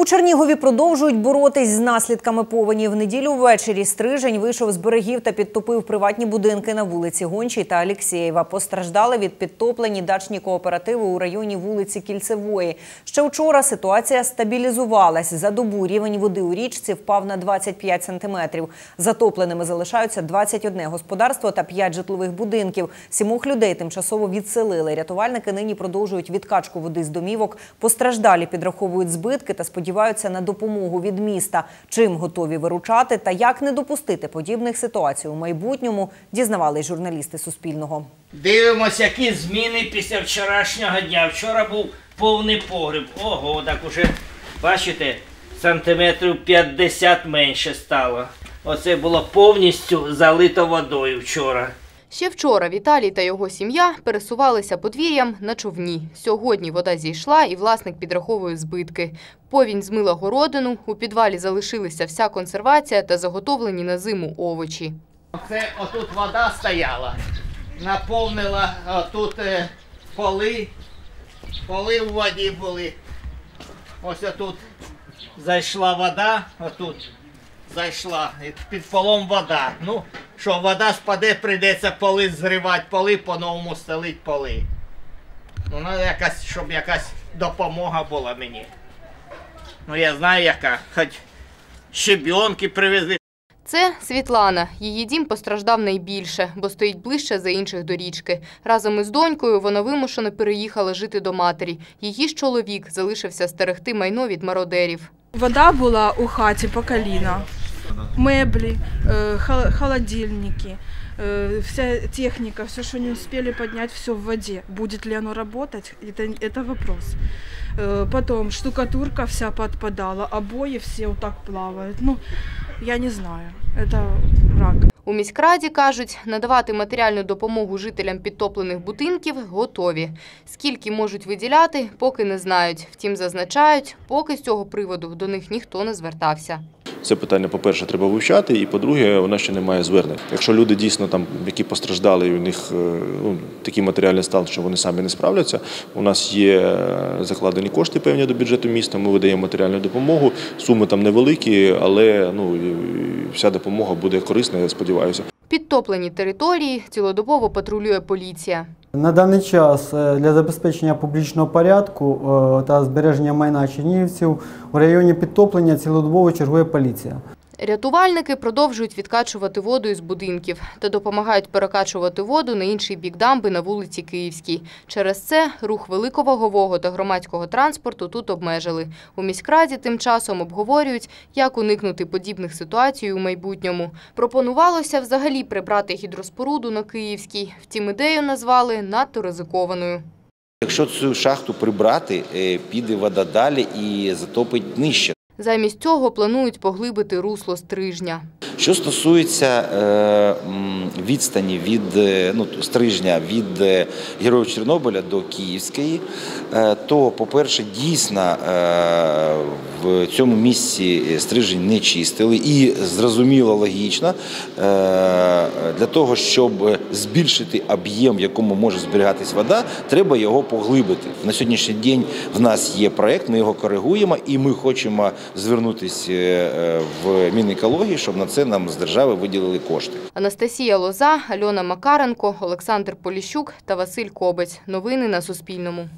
У Чернігові продовжують боротись з наслідками повені. В неділю ввечері стрижень вийшов з берегів та підтопив приватні будинки на вулиці Гончій та Алєксєєва. Постраждали від підтоплені дачні кооперативи у районі вулиці Кільцевої. Ще вчора ситуація стабілізувалась. За добу рівень води у річці впав на 25 сантиметрів. Затопленими залишаються 21 господарство та 5 житлових будинків. Сімох людей тимчасово відселили. Рятувальники нині продовжують відкачку води з домівок. Постраждалі підраховують збитки та сподіваються на допомогу від міста. Чим готові виручати та як не допустити подібних ситуацій у майбутньому, дізнавались журналісти Суспільного. Дивимося, які зміни після вчорашнього дня. Вчора був повний погріб. Ого, так уже, бачите, сантиметрів 50 менше стало. Оце було повністю залито водою вчора. Ще вчора Віталій та його сім'я пересувалися подвір'ям на човні. Сьогодні вода зійшла і власник підраховує збитки. Повінь змила городину, у підвалі залишилися вся консервація та заготовлені на зиму овочі. Це отут вода стояла, наповнила отут е, поли, поли в воді були. Ось отут зайшла вода, отут зайшла, під полом вода. Ну, що вода спаде, прийдеться поли зривати, поли, по-новому стелить поли. Ну, треба якась, щоб якась допомога була мені. Ну, я знаю яка, хоч щебінки привезли. Це Світлана. Її дім постраждав найбільше, бо стоїть ближче за інших до річки. Разом із донькою вона вимушено переїхала жити до матері. Її ж чоловік залишився стерегти майно від мародерів. Вода була у хаті по коліна. Меблі, е, хол- холодильники, е, вся техника, все, что не успели поднять, все в воде. Будет ли оно работать, это, это вопрос. Э, Потом штукатурка вся подпадала, обои все вот так плавают. Ну, я не знаю, это рак. У міськраді кажуть, надавати матеріальну допомогу жителям підтоплених будинків готові. Скільки можуть виділяти, поки не знають. Втім, зазначають, поки з цього приводу до них ніхто не звертався. Це питання, по-перше, треба вивчати, і по-друге, нас ще немає звернень. Якщо люди дійсно там, які постраждали, і у них е, ну, такий матеріальний стан, що вони самі не справляться. У нас є е, закладені кошти певні до бюджету міста. Ми видаємо матеріальну допомогу. Суми там невеликі, але ну вся допомога буде корисна, я сподіваюся. Підтоплені території цілодобово патрулює поліція. На даний час е, для забезпечення публічного порядку е, та збереження майна чернігівців у районі підтоплення цілодобово чергує поліція. Рятувальники продовжують відкачувати воду із будинків та допомагають перекачувати воду на інший бік дамби на вулиці Київській. Через це рух великовагового та громадського транспорту тут обмежили. У міськраді тим часом обговорюють, як уникнути подібних ситуацій у майбутньому. Пропонувалося взагалі прибрати гідроспоруду на Київській. Втім, ідею назвали надто ризикованою. Якщо цю шахту прибрати, е, піде вода далі і затопить нижче. Замість цього планують поглибити русло стрижня. Що стосується е, відстані від е, ну, стрижня від е, Героїв Чорнобиля до Київської, то, по-перше, дійсно в цьому місці стрижень не чистили і зрозуміло логічно, для того, щоб збільшити об'єм, в якому може зберігатись вода, треба його поглибити. На сьогоднішній день в нас є проект, ми його коригуємо, і ми хочемо звернутися в Мінекології, щоб на це нам з держави виділили кошти. Анастасія Лоза, Альона Макаренко, Олександр Поліщук та Василь Кобець. Новини на Суспільному.